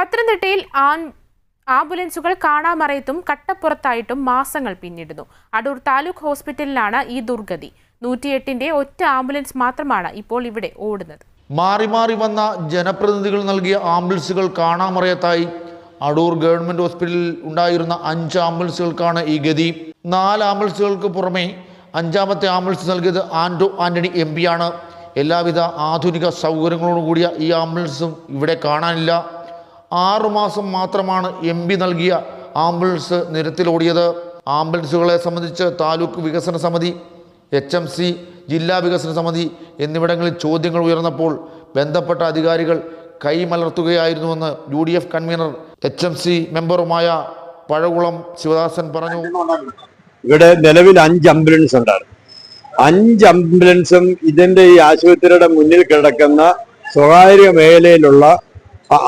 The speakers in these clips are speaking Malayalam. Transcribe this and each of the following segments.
പത്തനംതിട്ടയിൽ ആംബുലൻസുകൾ കാണാമറയത്തും കട്ടപ്പുറത്തായിട്ടും മാസങ്ങൾ പിന്നിടുന്നു. അടൂർ താലൂക്ക് ഹോസ്പിറ്റലിലാണ് ഈ ദുർഗതി. നൂറ്റിയെട്ടിന്റെ ഒറ്റ ആംബുലൻസ് മാത്രമാണ് ഇപ്പോൾ ഇവിടെ ഓടുന്നത്. മാറി മാറി വന്ന ജനപ്രതിനിധികൾ നൽകിയ ആംബുലൻസുകൾ കാണാമറയത്തായി. അടൂർ ഗവൺമെന്റ് ഹോസ്പിറ്റലിൽ ഉണ്ടായിരുന്ന അഞ്ച് ആംബുലൻസുകൾക്കാണ് ഈ ഗതി. നാല് ആംബുലൻസുകൾക്ക് പുറമെ അഞ്ചാമത്തെ ആംബുലൻസ് നൽകിയത് ആൻഡോ ആന്റണി എം ആണ്. എല്ലാവിധ ആധുനിക സൗകര്യങ്ങളോടുകൂടിയ ഈ ആംബുലൻസും ഇവിടെ കാണാനില്ല. ആറുമാസം മാത്രമാണ് എം പി നൽകിയ ആംബുലൻസ് നിരത്തിലോടിയത്. ആംബുലൻസുകളെ സംബന്ധിച്ച് താലൂക്ക് വികസന സമിതി എച്ച് എം സി ജില്ലാ വികസന സമിതി എന്നിവിടങ്ങളിൽ ചോദ്യങ്ങൾ ഉയർന്നപ്പോൾ ബന്ധപ്പെട്ട അധികാരികൾ കൈമലർത്തുകയായിരുന്നുവെന്ന് U D F convener H M C മെമ്പറുമായ Pazhakulam Sivadasan പറഞ്ഞു. ഇവിടെ നിലവിൽ അഞ്ച് ആംബുലൻസ് ഉണ്ടായിരുന്നു. അഞ്ച് ആംബുലൻസും ഇതിന്റെ ഈ ആശുപത്രിയുടെ മുന്നിൽ കിടക്കുന്ന സ്വകാര്യ മേഖലയിലുള്ള ആ-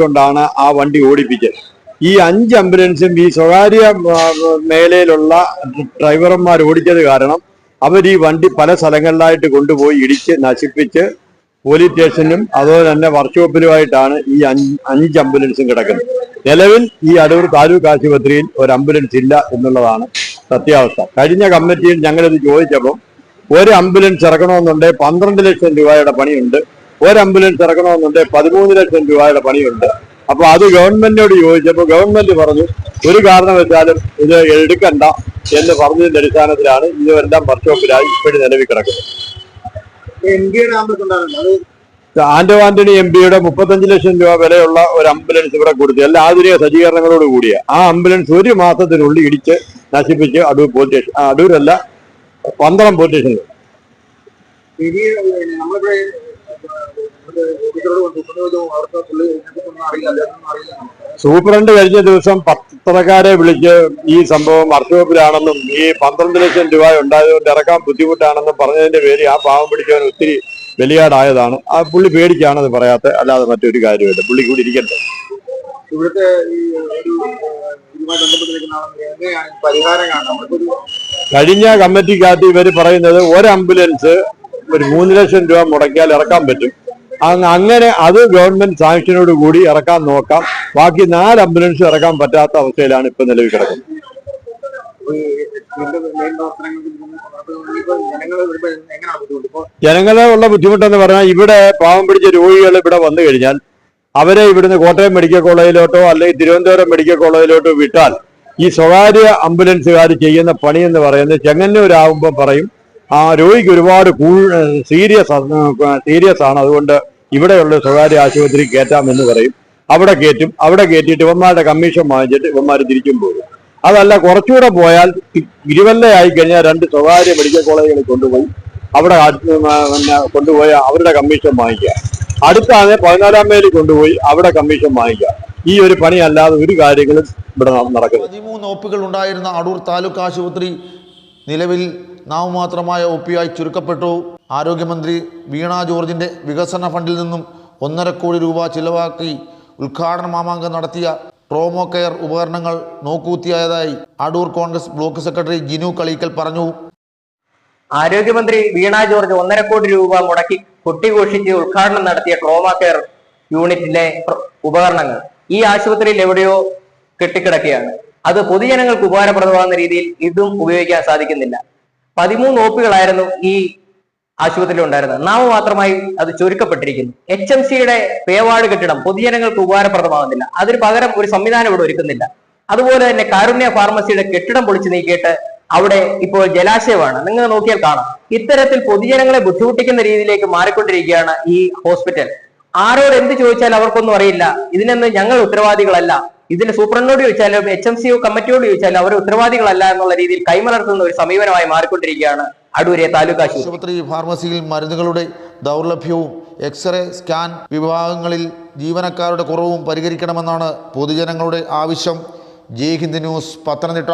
കൊണ്ടാണ് ആ വണ്ടി ഓടിപ്പിച്ചത് ഈ അഞ്ച് ആംബുലൻസും ഈ സ്വകാര്യ മേഖലയിലുള്ള ഡ്രൈവർമാർ ഓടിച്ചത് കാരണം അവർ ഈ വണ്ടി പല സ്ഥലങ്ങളിലായിട്ട് കൊണ്ടുപോയി ഇടിച്ച് നശിപ്പിച്ച് പോലീസ് സ്റ്റേഷനും അതുപോലെ തന്നെ വർക്ക്ഷോപ്പിലുമായിട്ടാണ് ഈ അഞ്ച് അഞ്ച് ആംബുലൻസും കിടക്കുന്നത്. നിലവിൽ ഈ അടൂർ താലൂക്ക് ആശുപത്രിയിൽ ഒരു ആംബുലൻസ് ഇല്ല എന്നുള്ളതാണ് സത്യാവസ്ഥ. കഴിഞ്ഞ കമ്മിറ്റിയിൽ ഞങ്ങളിത് ചോദിച്ചപ്പോൾ ഒരു ആംബുലൻസ് ഇറക്കണമെന്നുണ്ടെങ്കിൽ പന്ത്രണ്ട് ലക്ഷം രൂപയുടെ പണിയുണ്ട്. ഒരു ആംബുലൻസ് ഇറക്കണമെന്നുണ്ടെങ്കിൽ പതിമൂന്ന് ലക്ഷം രൂപയുടെ പണിയുണ്ട്. അപ്പൊ അത് ഗവൺമെന്റിനോട് ചോദിച്ചപ്പോൾ ഗവൺമെന്റ് പറഞ്ഞു ഒരു കാരണവശാലും ഇത് എടുക്കണ്ട എന്ന് പറഞ്ഞതിന്റെ അടിസ്ഥാനത്തിലാണ് ഇതുവരെല്ലാം വർക്ക്ഷോപ്പിലായി ഇപ്പോഴും നിലവിൽ കിടക്കുന്നത്. ആന്റോ ആന്റണി എം പിയുടെ മുപ്പത്തഞ്ച് ലക്ഷം രൂപ വിലയുള്ള ഒരു ആംബുലൻസ് ഇവിടെ കൊടുത്തു. എല്ലാ ആധുനിക സജ്ജീകരണങ്ങളോട് കൂടിയ. ആ ആംബുലൻസ് ഒരു മാസത്തിനുള്ളിൽ ഇടിച്ച് നശിപ്പിച്ച് അടൂർ പോലീസ് സ്റ്റേഷൻ അടൂരല്ല പന്തളം പോലീസ് സ്റ്റേഷനിൽ. സൂപ്രണ്ട് കഴിഞ്ഞ ദിവസം പത്രക്കാരെ വിളിച്ച് ഈ സംഭവം വർക്ക്ഷോപ്പിലാണെന്നും ഈ പന്ത്രണ്ട് ലക്ഷം രൂപ ഉണ്ടായതുകൊണ്ട് ഇറക്കാൻ ബുദ്ധിമുട്ടാണെന്നും പറഞ്ഞതിന്റെ പേര് ആ പാവം പിടിച്ചവൻ ഒത്തിരി വലിയാടായതാണ് ആ പുള്ളി പേടിക്കാണത് പറയാത്ത അല്ലാതെ മറ്റൊരു കാര്യമില്ല പുള്ളി കൂടി ഇരിക്കട്ടെ. ഇവിടുത്തെ കഴിഞ്ഞ കമ്മിറ്റിക്കകത്ത് ഇവർ പറയുന്നത് ഒരു ആംബുലൻസ് ഒരു മൂന്ന് ലക്ഷം രൂപ മുടക്കിയാൽ ഇറക്കാൻ പറ്റും. അങ്ങ് അങ്ങനെ അത് ഗവൺമെന്റ് സാങ്ഷനോട് കൂടി ഇറക്കാൻ നോക്കാം. ബാക്കി നാല് ആംബുലൻസ് ഇറക്കാൻ പറ്റാത്ത അവസ്ഥയിലാണ് ഇപ്പൊ നിലവിൽ കിടക്കുന്നത്. ജനങ്ങളെ ഉള്ള ബുദ്ധിമുട്ടെന്ന് പറഞ്ഞാൽ ഇവിടെ പാവം പിടിച്ച രോഗികൾ ഇവിടെ വന്നു കഴിഞ്ഞാൽ അവരെ ഇവിടുന്ന് കോട്ടയം മെഡിക്കൽ കോളേജിലോട്ടോ അല്ലെങ്കിൽ തിരുവനന്തപുരം മെഡിക്കൽ കോളേജിലോട്ടോ വിട്ടാൽ ഈ സ്വകാര്യ ആംബുലൻസുകാർ ചെയ്യുന്ന പണി എന്ന് പറയുന്നത് ചെങ്ങന്നൂരാകുമ്പോൾ പറയും. ആ രോഗിക്ക് ഒരുപാട് സീരിയസ് സീരിയസ് ആണ് അതുകൊണ്ട് ഇവിടെയുള്ള സ്വകാര്യ ആശുപത്രി കയറ്റാമെന്ന് പറയും. അവിടെ കയറ്റും. അവിടെ കയറ്റിയിട്ട് ഇവന്മാരുടെ കമ്മീഷൻ വാങ്ങിച്ചിട്ട് ഇവന്മാർ തിരിച്ചും പോകും. അതല്ല കുറച്ചുകൂടെ പോയാൽ ഇരുവല്ലയായി കഴിഞ്ഞാൽ രണ്ട് സ്വകാര്യ മെഡിക്കൽ കോളേജുകളിൽ കൊണ്ടുപോയി അവിടെ പിന്നെ കൊണ്ടുപോയി അവരുടെ കമ്മീഷൻ വാങ്ങിക്കുക. അടുത്താണ് പതിനാലാം മേലിൽ കൊണ്ടുപോയി അവിടെ കമ്മീഷൻ വാങ്ങിക്കുക. ഈ ഒരു പണി അല്ലാതെ ഒരു കാര്യങ്ങളും ഇവിടെ നടക്കുന്നത് പതിമൂന്ന് ഒപ്പുകൾ ഉണ്ടായിരുന്ന അടൂർ താലൂക്ക് ആശുപത്രി നിലവിൽ നാമമാത്രമായ ഒ പിയായി ചുരുക്കപ്പെട്ടു. ആരോഗ്യമന്ത്രി വീണ ജോർജിന്റെ വികസന ഫണ്ടിൽ നിന്നും ഒന്നര കോടി രൂപ ചിലവാക്കി ഉദ്ഘാടന മാമാങ്കം നടത്തിയ ട്രോമോ കെയർ ഉപകരണങ്ങൾ നോക്കൂത്തിയായതായി അടൂർ കോൺഗ്രസ് ബ്ലോക്ക് സെക്രട്ടറി ജിനു കളീക്കൽ പറഞ്ഞു. ആരോഗ്യമന്ത്രി വീണ ജോർജ് ഒന്നര കോടി രൂപ മുടക്കി കൊട്ടിഘോഷിച്ച് ഉദ്ഘാടനം നടത്തിയ ട്രോമ കെയർ യൂണിറ്റിലെ ഉപകരണങ്ങൾ ഈ ആശുപത്രിയിൽ എവിടെയോ കെട്ടിക്കിടക്കുകയാണ്. അത് പൊതുജനങ്ങൾക്ക് ഉപകാരപ്രദമാകുന്ന രീതിയിൽ ഇതും ഉപയോഗിക്കാൻ സാധിക്കുന്നില്ല. പതിമൂന്ന് ഒപ്പികളായിരുന്നു ഈ ആശുപത്രിയിൽ ഉണ്ടായിരുന്നത്. നാമമാത്രമായി അത് ചുരുക്കപ്പെട്ടിരിക്കുന്നു. എച്ച് എം സിയുടെ പേവാട് കെട്ടിടം പൊതുജനങ്ങൾക്ക് ഉപകാരപ്രദമാകുന്നില്ല. അതിന് പകരം ഒരു സംവിധാനം ഇവിടെ ഒരുക്കുന്നില്ല. അതുപോലെ തന്നെ കാരുണ്യ ഫാർമസിയുടെ കെട്ടിടം പൊളിച്ചു നീക്കിയിട്ട് അവിടെ ഇപ്പോൾ ജലാശയമാണ്. നിങ്ങൾ നോക്കിയാൽ കാണാം. ഇത്തരത്തിൽ പൊതുജനങ്ങളെ ബുദ്ധിമുട്ടിക്കുന്ന രീതിയിലേക്ക് മാറിക്കൊണ്ടിരിക്കുകയാണ് ഈ ഹോസ്പിറ്റൽ. ആരോട് എന്ത് ചോദിച്ചാലും അവർക്കൊന്നും അറിയില്ല. ഇതിനൊന്നും ഞങ്ങൾ ഉത്തരവാദികളല്ല. ഇതിന്റെ സൂപ്രണ്ടിനോട് ചോദിച്ചാലും എച്ച് എം സി കമ്മിറ്റിയോട് ചോദിച്ചാലും അവർ ഉത്തരവാദികളല്ല എന്നുള്ള രീതിയിൽ കൈമലർത്തുന്ന ഒരു സമീപനമായി മാറിക്കൊണ്ടിരിക്കുകയാണ് അടൂരെ താലൂക്ക് ആശുപത്രി. ഫാർമസിയിൽ മരുന്നുകളുടെ ദൗർലഭ്യവും എക്സ്റേ സ്കാൻ വിഭാഗങ്ങളിൽ ജീവനക്കാരുടെ കുറവും പരിഹരിക്കണമെന്നാണ് പൊതുജനങ്ങളുടെ ആവശ്യം. ജയ് ന്യൂസ് പത്തനംതിട്ട.